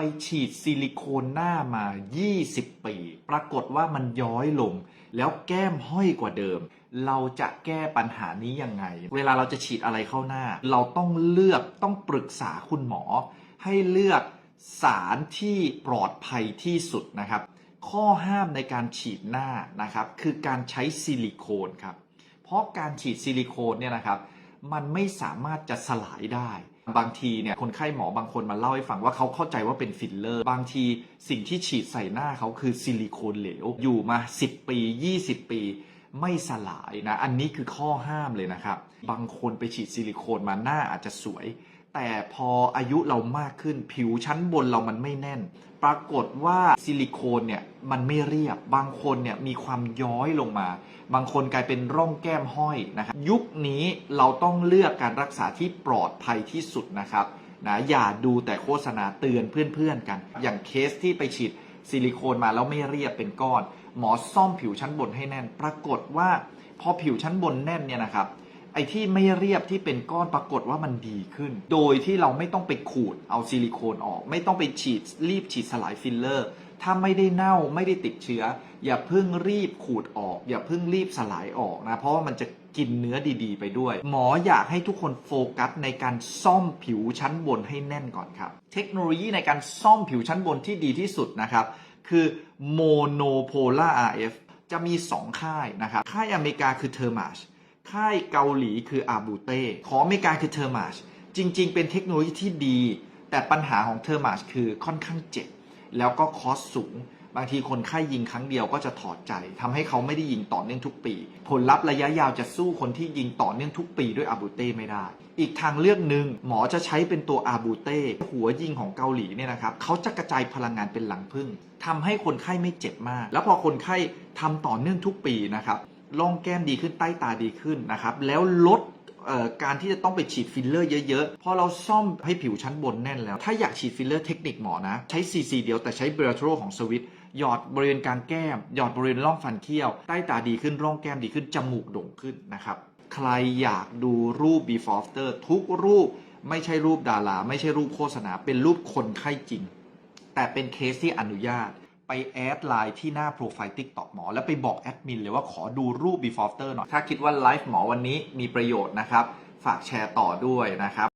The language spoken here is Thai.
ไปฉีดซิลิโคนหน้ามา 20 ปี ปรากฏว่ามันย้อยลง แล้วแก้มห้อยกว่าเดิม เราจะแก้ปัญหานี้ยังไง เวลาเราจะฉีดอะไรเข้าหน้า เราต้องเลือกต้องปรึกษาคุณหมอ ให้เลือกสารที่ปลอดภัยที่สุดนะครับ ข้อห้ามในการฉีดหน้านะครับ คือการใช้ซิลิโคนครับ เพราะการฉีดซิลิโคนเนี่ยนะครับ มันไม่สามารถจะสลายได้ บางทีเนี่ยคนไข้หมอบางคนมาเล่าให้ฟังว่าเขาเข้าใจว่าเป็นฟิลเลอร์ บางทีสิ่งที่ฉีดใส่หน้าเขาคือซิลิโคนเหลว อยู่มา 10 ปี 20 ปีไม่สลายนะ อันนี้คือข้อห้ามเลยนะครับ บางคนไปฉีดซิลิโคนมาหน้าอาจจะสวย แต่พออายุเรามากขึ้นผิวชั้นบนเรามันไม่แน่น ปรากฏว่าซิลิโคนเนี่ยมันไม่เรียบ บางคนเนี่ยมีความย้อยลงมา บางคนกลายเป็นร่องแก้มห้อยนะครับยุคนี้เราต้องเลือกการรักษาที่ปลอดภัยที่สุดนะครับนะอย่าดูแต่โฆษณาเตือนเพื่อนๆกัน อย่างเคสที่ไปฉีดซิลิโคนมาแล้วไม่เรียบเป็นก้อน หมอซ่อมผิวชั้นบนให้แน่น ปรากฏว่าพอผิวชั้นบนแน่นเนี่ยนะครับ อ้ที่ไม่เรียบที่เป็นก้อนปรากฏว่ามันดีขึ้น โดยที่เราไม่ต้องไปขูดเอาซิลิโคนออก ไม่ต้องไปฉีดรีบฉีดสลายฟิลเลอร์ ถ้าไม่ได้เน่าไม่ได้ติดเชื้อ อย่าเพิ่งรีบขูดออก อย่าเพิ่งรีบสลายออกนะ เพราะว่ามันจะกินเนื้อดีๆ ไปด้วย หมออยากให้ทุกคนโฟกัสในการซ่อมผิวชั้นบนให้แน่นก่อนครับ เทคโนโลยีในการซ่อมผิวชั้นบนที่ดีที่สุดนะครับ คือ Monopolar RF จะมี 2 ค่ายนะครับ ค่ายอเมริกาคือ Thermash ค่ายเกาหลีคืออาบูเต้ของอเมริกาคือเทอร์มาชจริง ๆ เป็นเทคโนโลยีที่ดี แต่ปัญหาของเทอร์มาชคือค่อนข้างเจ็บ แล้วก็คอสสูง บางทีคนไข้ยิงครั้งเดียวก็จะถอดใจทำให้เขาไม่ได้ยิงต่อเนื่องทุกปี ผลลัพธ์ระยะยาวจะสู้คนที่ยิงต่อเนื่องทุกปีด้วยอาบูเต้ไม่ได้ อีกทางเลือกหนึ่งหมอจะใช้เป็นตัวอาบูเต้หัวยิงของเกาหลีเนี่ยนะครับเขาจะกระจายพลังงานเป็นหลังพึ่งทำให้คนไข้ไม่เจ็บมาก แล้วพอคนไข้ทำต่อเนื่องทุกปีนะครับ ร่องแก้มดีขึ้นใต้ตาดีขึ้นนะครับ แล้วลดการที่จะต้องไปฉีดฟิลเลอร์เยอะๆ พอเราซ่อมให้ผิวชั้นบนแน่นแล้ว ถ้าอยากฉีดฟิลเลอร์เทคนิคหมอนะ ใช้ CC เดียวแต่ใช้เบรโทรของสวิตหยอดบริเวณกลางแก้ม หยอดบริเวณร่องฟันเคี้ยว ใต้ตาดีขึ้น ร่องแก้มดีขึ้น จมูกโด่งขึ้นนะครับ ใครอยากดูรูป before after ทุกรูปไม่ใช่รูปดารา ไม่ใช่รูปโฆษณา เป็นรูปคนไข้จริง แต่เป็นเคสที่อนุญาต ไปแอดไลน์ที่หน้าโปรไฟล์ t ิ k t o k หมอ แล้วไปบอกแอดมินเลยว่าขอดูรูป before after หน่อย ถ้าคิดว่าไลฟ์หมอวันนี้มีประโยชน์นะครับ ฝากแชร์ต่อด้วยนะครับ